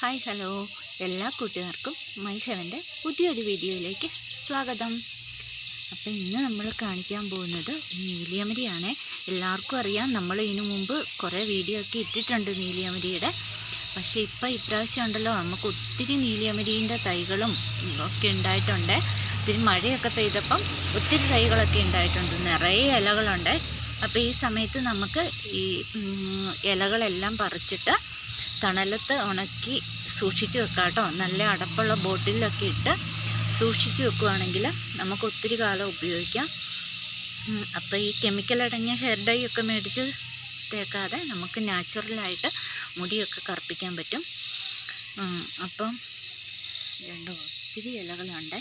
Hi hello. എല്ലാ കൂട്ടുകാർക്കും മൈഹവന്റെ പുതിയൊരു വീഡിയോയിലേക്ക് സ്വാഗതം. അപ്പോൾ ഇന്ന് നമ്മൾ കാണിക്കാൻ പോകുന്നത് നീലിയമരിയാണ്. എല്ലാവർക്കും അറിയാം നമ്മൾ ഇതിനു മുമ്പ് കുറേ വീഡിയോ ഒക്കെ ഇട്ടിട്ടുണ്ട് നീലിയമരിയുടെ. പക്ഷേ ഇപ്പോൾ ഇപ്രാവശ്യം ഉണ്ടല്ലോ നമുക്ക് ഒത്തിരി നീലിയമരീന്റെ തൈകളും ഒക്കെ ഉണ്ടായിട്ടുണ്ട്. ഒത്തിരി മഴയൊക്കെ പെയ്തപ്പം ഒത്തിരി തൈകളൊക്കെ ഉണ്ടായിട്ടുണ്ട്. നിറയെ ഇലകളുണ്ട്. അപ്പോൾ ഈ സമയത്ത് നമുക്ക് ഈ ഇലകളെല്ലാം പറിച്ചിട്ട് തണലത്ത് ഉണക്കി സൂക്ഷിച്ച് വെക്കാം കേട്ടോ. നല്ല അടപ്പുള്ള ബോട്ടിലൊക്കെ ഇട്ട് സൂക്ഷിച്ച് വെക്കുകയാണെങ്കിൽ നമുക്ക് ഒത്തിരി കാലം ഉപയോഗിക്കാം. അപ്പോൾ ഈ കെമിക്കൽ അടങ്ങിയ ഹെയർ ഡൈ ഒക്കെ മേടിച്ച് തേക്കാതെ നമുക്ക് നാച്ചുറലായിട്ട് മുടിയൊക്കെ കറുപ്പിക്കാൻ പറ്റും. അപ്പം രണ്ട് ഒത്തിരി ഇലകളുണ്ട്.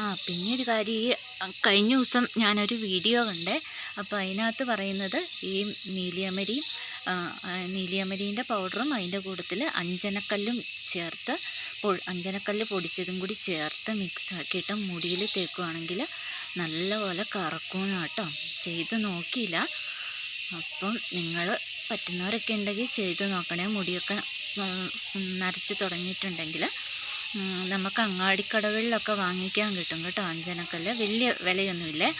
ആ പിന്നെ ഒരു കാര്യം ഈ കഴിഞ്ഞ ദിവസം ഞാനൊരു വീഡിയോ കണ്ടേ. അപ്പോൾ അതിനകത്ത് പറയുന്നത് ഈ നീലിയമരിയും നീലിയമരീന്റെ പൗഡറും അതിന്റെ കൂട്ടത്തിൽ അഞ്ചനക്കല്ലും ചേർത്ത് അഞ്ചനക്കല്ല് പൊടിച്ചതും കൂടി ചേർത്ത് മിക്സാക്കിയിട്ട് മുടിയിൽ തേക്കുകയാണെങ്കിൽ നല്ലപോലെ കറക്കുമെന്ന് കേട്ടോ ചെയ്ത് നോക്കിയില്ല. അപ്പം നിങ്ങൾ പറ്റുന്നവരൊക്കെ ഉണ്ടെങ്കിൽ ചെയ്ത് നോക്കണേ. മുടിയൊക്കെ നരച്ച് തുടങ്ങിയിട്ടുണ്ടെങ്കിൽ നമുക്ക് അങ്ങാടിക്കടകളിലൊക്കെ വാങ്ങിക്കാൻ കിട്ടും കേട്ടോ അഞ്ചനക്കല്ല്. വലിയ വിലയൊന്നുമില്ലേ?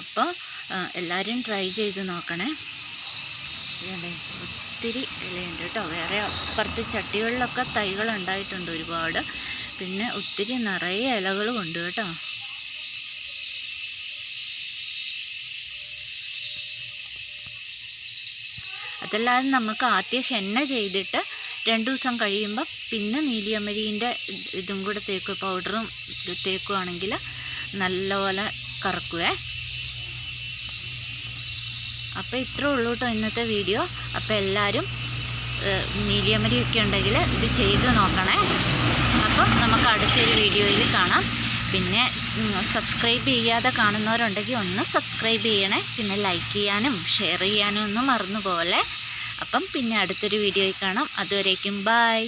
അപ്പോൾ എല്ലാവരും ട്രൈ ചെയ്ത് നോക്കണേ. ഇതുണ്ടേ, ഒത്തിരി ഇലയുണ്ട് കേട്ടോ. വേറെ അപ്പുറത്ത് ചട്ടികളിലൊക്കെ തൈകൾ ഉണ്ടായിട്ടുണ്ട് ഒരുപാട്. പിന്നെ ഒത്തിരി നിറയെ ഇലകളും ഉണ്ട് കേട്ടോ. അതല്ലാതെ നമുക്ക് ആദ്യം ഹെന്ന ചെയ്തിട്ട് രണ്ട് ദിവസം കഴിയുമ്പോൾ പിന്നെ നീലിയമരീന്റെ ഇതും കൂടെ തേക്ക് പൗഡറും തേക്കുവാണെങ്കിൽ നല്ലപോലെ കറക്കുവേ. അപ്പോൾ ഇത്രേ ഉള്ളൂ കേട്ടോ ഇന്നത്തെ വീഡിയോ. അപ്പോൾ എല്ലാവരും നീലിയമരിയൊക്കെ ഉണ്ടെങ്കിൽ ഇത് ചെയ്ത് നോക്കണേ. അപ്പോൾ നമുക്ക് അടുത്തൊരു വീഡിയോയിൽ കാണാം. പിന്നെ സബ്സ്ക്രൈബ് ചെയ്യാതെ കാണുന്നവരുണ്ടെങ്കിൽ ഒന്ന് സബ്സ്ക്രൈബ് ചെയ്യണേ. പിന്നെ ലൈക്ക് ചെയ്യാനും ഷെയർ ചെയ്യാനും ഒന്നും മറന്നു അപ്പം പിന്നെ അടുത്തൊരു വീഡിയോയിൽ കാണാം. അതുവരേക്കും ബായ്